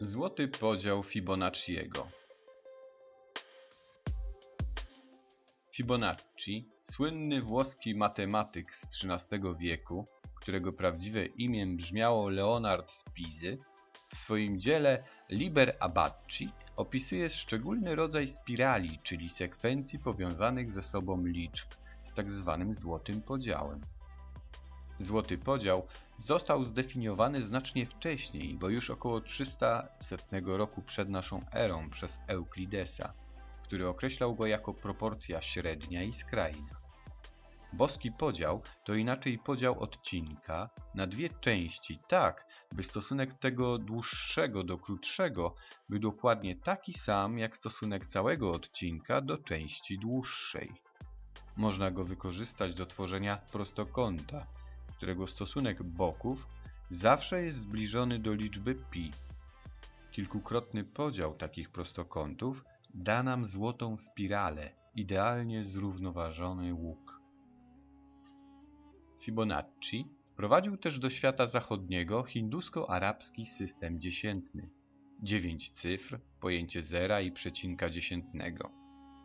Złoty podział Fibonacciego Fibonacci, słynny włoski matematyk z XIII wieku, którego prawdziwe imię brzmiało Leonard z Pizy, w swoim dziele Liber Abaci opisuje szczególny rodzaj spirali, czyli sekwencji powiązanych ze sobą liczb z tak zwanym złotym podziałem. Złoty podział został zdefiniowany znacznie wcześniej, bo już około 300 roku przed naszą erą przez Euklidesa, który określał go jako proporcja średnia i skrajna. Boski podział to inaczej podział odcinka na dwie części, tak by stosunek tego dłuższego do krótszego był dokładnie taki sam jak stosunek całego odcinka do części dłuższej. Można go wykorzystać do tworzenia prostokąta, którego stosunek boków zawsze jest zbliżony do liczby pi. Kilkukrotny podział takich prostokątów da nam złotą spiralę, idealnie zrównoważony łuk. Fibonacci wprowadził też do świata zachodniego hindusko-arabski system dziesiętny. Dziewięć cyfr, pojęcie zera i przecinka dziesiętnego.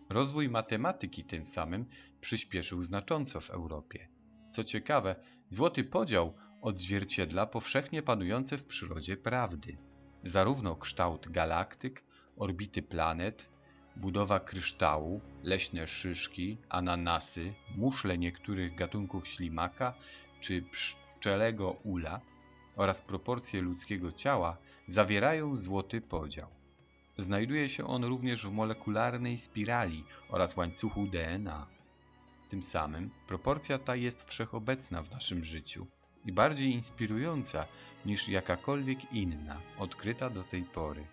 Rozwój matematyki tym samym przyspieszył znacząco w Europie. Co ciekawe, złoty podział odzwierciedla powszechnie panujące w przyrodzie prawdy. Zarówno kształt galaktyk, orbity planet, budowa kryształu, leśne szyszki, ananasy, muszle niektórych gatunków ślimaka czy pszczelego ula oraz proporcje ludzkiego ciała zawierają złoty podział. Znajduje się on również w molekularnej spirali oraz łańcuchu DNA. Tym samym proporcja ta jest wszechobecna w naszym życiu i bardziej inspirująca niż jakakolwiek inna odkryta do tej pory.